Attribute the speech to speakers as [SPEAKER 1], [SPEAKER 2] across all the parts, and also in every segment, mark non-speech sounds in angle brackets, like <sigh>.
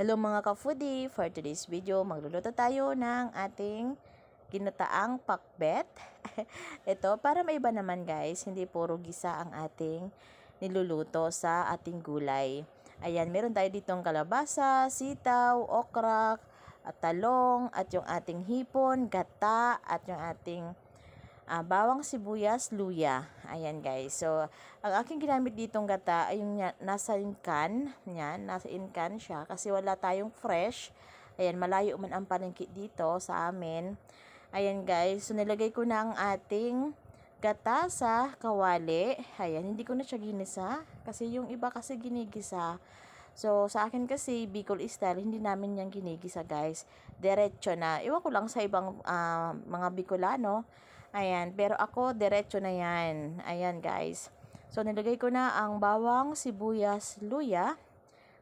[SPEAKER 1] Hello mga ka-foodie! For today's video, magluluto tayo ng ating ginataang pakbet. <laughs> Ito, para maiba naman guys, hindi puro gisa ang ating niluluto sa ating gulay. Ayan, meron tayo ditong kalabasa, sitaw, okra, at talong, at yung ating hipon, gata, at yung ating ah, bawang sibuyas, luya. Ayan guys. So, ang aking ginamit ditong gata ay yung nasa can. Yan, nasa in can siya. Kasi wala tayong fresh. Ayan, malayo man ang palengke dito sa amin. Ayan guys. So, nilagay ko na ang ating gata sa kawali. Ayan, hindi ko na siya ginisa. Kasi yung iba kasi ginigisa. So, sa akin kasi, Bicol style, hindi namin yan ginigisa, guys. Diretso na. Iwan ko lang sa ibang ah, mga Bicolano. Ayan, pero ako, diretso na yan. Ayan, guys. So, nilagay ko na ang bawang, sibuyas, luya.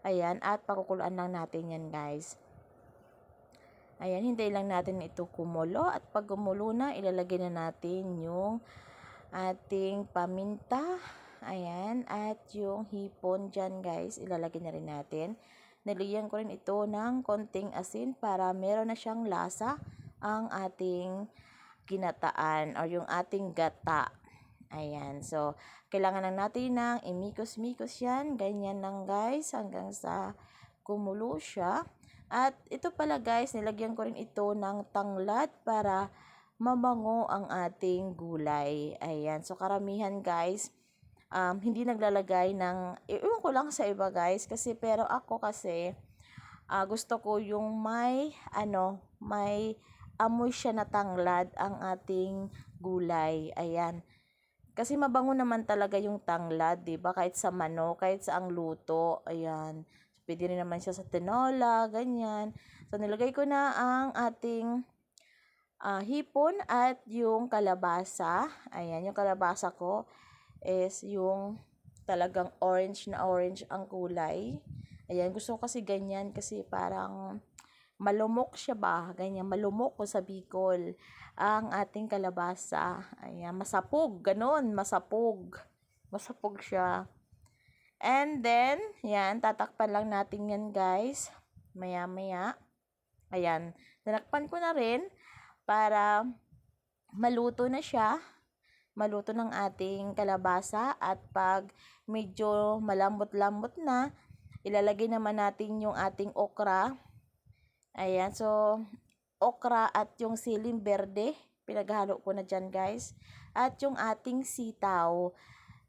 [SPEAKER 1] Ayan, at pakukuluan lang natin yan, guys. Ayan, hintay lang natin ito kumulo. At pag kumulo na, ilalagay na natin yung ating paminta. Ayan, at yung hipon dyan, guys. Ilalagay na rin natin. Nilagyan ko rin ito ng konting asin para meron na siyang lasa ang ating ginataan or yung ating gata. Ayan. So, kailangan lang natin ng imikos-mikos yan. Ganyan lang guys hanggang sa kumulo siya. At ito pala guys, nilagyan ko rin ito ng tanglad para mabango ang ating gulay. Ayan. So, karamihan guys, um, hindi naglalagay ng, iwan ko lang sa iba guys, kasi pero ako kasi, ah, gusto ko yung may, ano, may amoy siya na tanglad ang ating gulay. Ayan. Kasi mabango naman talaga yung tanglad, 'di ba? Kahit sa manok, kahit sa ang luto. Ayan. Pwede rin naman siya sa tinola, ganyan. So nilagay ko na ang ating ah, hipon at yung kalabasa. Ayan, yung kalabasa ko is yung talagang orange na orange ang kulay. Ayan, gusto ko kasi ganyan kasi parang malumok siya ba? Ganyan, malumok ko sa Bicol. Ang ating kalabasa. Ayan, masapog. Ganon, masapog. Masapog siya. And then, yan, tatakpan lang natin yan guys. Maya-maya. Ayan, tinakpan ko na rin para maluto na siya. Maluto ng ating kalabasa at pag medyo malambot-lambot na, ilalagay naman natin yung ating okra. Ayan, so okra at yung siling berde, pinaghalo ko na dyan guys. At yung ating sitaw,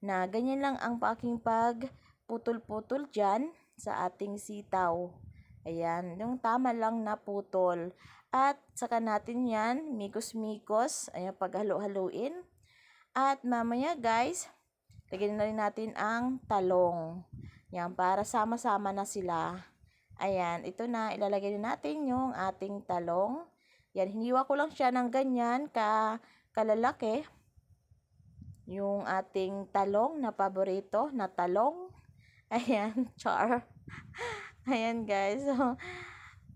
[SPEAKER 1] na ganyan lang ang aking pag putol-putol dyan sa ating sitaw. Ayan, yung tama lang na putol. At saka natin yan, mikos-mikos, ayan, paghalo-haluin. At mamaya guys, lagyan na rin natin ang talong. Yan, para sama-sama na sila. Ayan, ito na, ilalagay na natin yung ating talong. Yan, hiniwa ko lang siya ng ganyan, ka, kalalaki. Yung ating talong na paborito, na talong. <laughs> Ayan, char. <laughs> Ayan guys, so,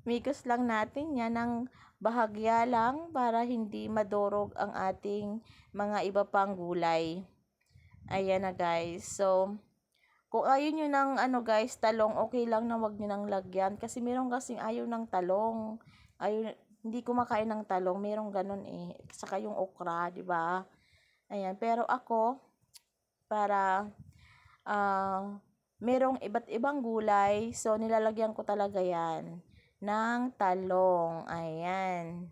[SPEAKER 1] mikos lang natin yan ng bahagya lang para hindi madurog ang ating mga iba pang gulay. Ayan na guys. So, kung ayaw nyo ng ano guys, talong, okay lang na wag nyo nang lagyan. Kasi meron kasing ayaw ng talong. Ayaw, hindi kumakain ng talong. Merong ganun eh. Saka yung okra, di ba? Ayan. Pero ako, para ah merong iba't ibang gulay. So, nilalagyan ko talaga yan ng talong. Ayan.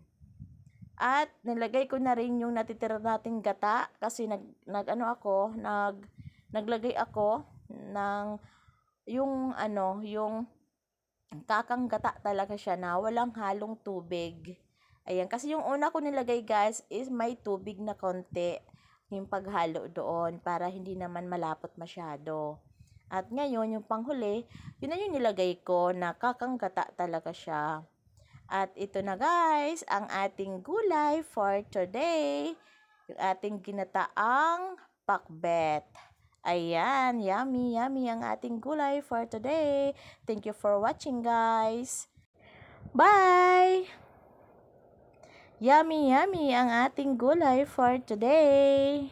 [SPEAKER 1] At nilagay ko na rin yung natitira nating gata kasi nag, nag ano ako, nag naglagay ako ng yung ano, yung kakang gata talaga siya na walang halong tubig. Ayan, kasi yung una ko nilagay guys is may tubig na konti yung paghalo doon para hindi naman malapot masyado. At ngayon, yung panghuli, yun na yung nilagay ko na kakang gata talaga siya. At ito na guys, ang ating gulay for today. Yung ating ginataang pakbet. Ayan, yummy, yummy ang ating gulay for today. Thank you for watching guys. Bye! Yummy, yummy ang ating gulay for today.